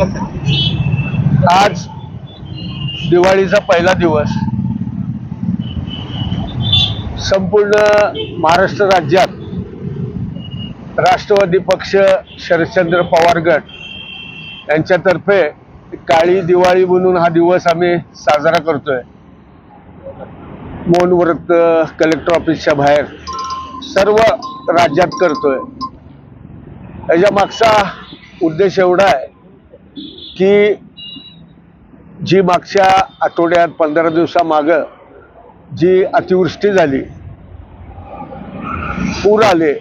आज दिवाळीचा पहिला दिवस. संपूर्ण महाराष्ट्र राज्यात राष्ट्रवादी पक्ष शरदचंद्र पवार गट यांच्यातर्फे काळी दिवाळी म्हणून हा दिवस आम्ही साजरा करतोय. मौन व्रत कलेक्टर ऑफिसच्या बाहेर सर्व राज्यात करतोय. याच्या मागचा उद्देश एवढा आहे की जी मागच्या आठवड्यात पंधरा दिवसामागं जी अतिवृष्टी झाली पूर आले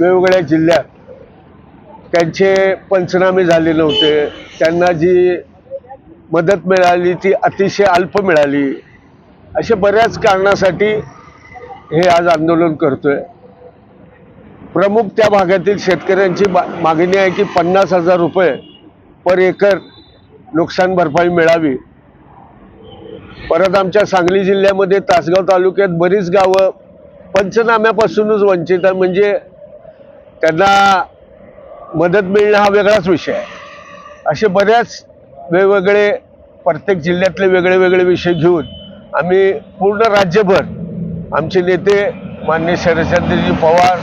वेगवेगळ्या जिल्ह्यात त्यांचे पंचनामे झाले नव्हते. त्यांना जी मदत मिळाली ती अतिशय अल्प मिळाली. अशा बऱ्याच कारणासाठी हे आज आंदोलन करतोय. प्रमुख त्या भागातील शेतकऱ्यांची मा- मागणी आहे की पन्नास हजार रुपये पर एकर नुकसान भरपाई मिळावी. परत आमच्या सांगली जिल्ह्यामध्ये तासगाव तालुक्यात बरीच गावं पंचनाम्यापासूनच वंचित आहे म्हणजे त्यांना मदत मिळणं हा वेगळाच विषय आहे. असे बऱ्याच वेगवेगळे प्रत्येक जिल्ह्यातले वेगळे वेगळे विषय घेऊन आम्ही पूर्ण राज्यभर आमचे नेते मान्य शरदचंद्रजी पवार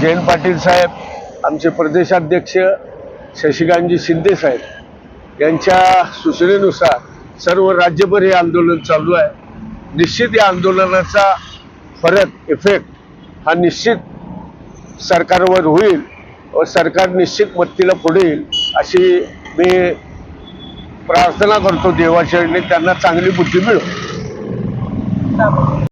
जयंत पाटील साहेब आमचे प्रदेशाध्यक्ष शशिकांतजी शिंदे साहेब यांच्या सूचनेनुसार सर्व राज्यभर हे आंदोलन चालू आहे. निश्चित या आंदोलनाचा फरक इफेक्ट हा निश्चित सरकारवर होईल व सरकार निश्चित मत्तीला पुढे येईल अशी मी प्रार्थना करतो देवाच्या त्यांना चांगली बुद्धी मिळो.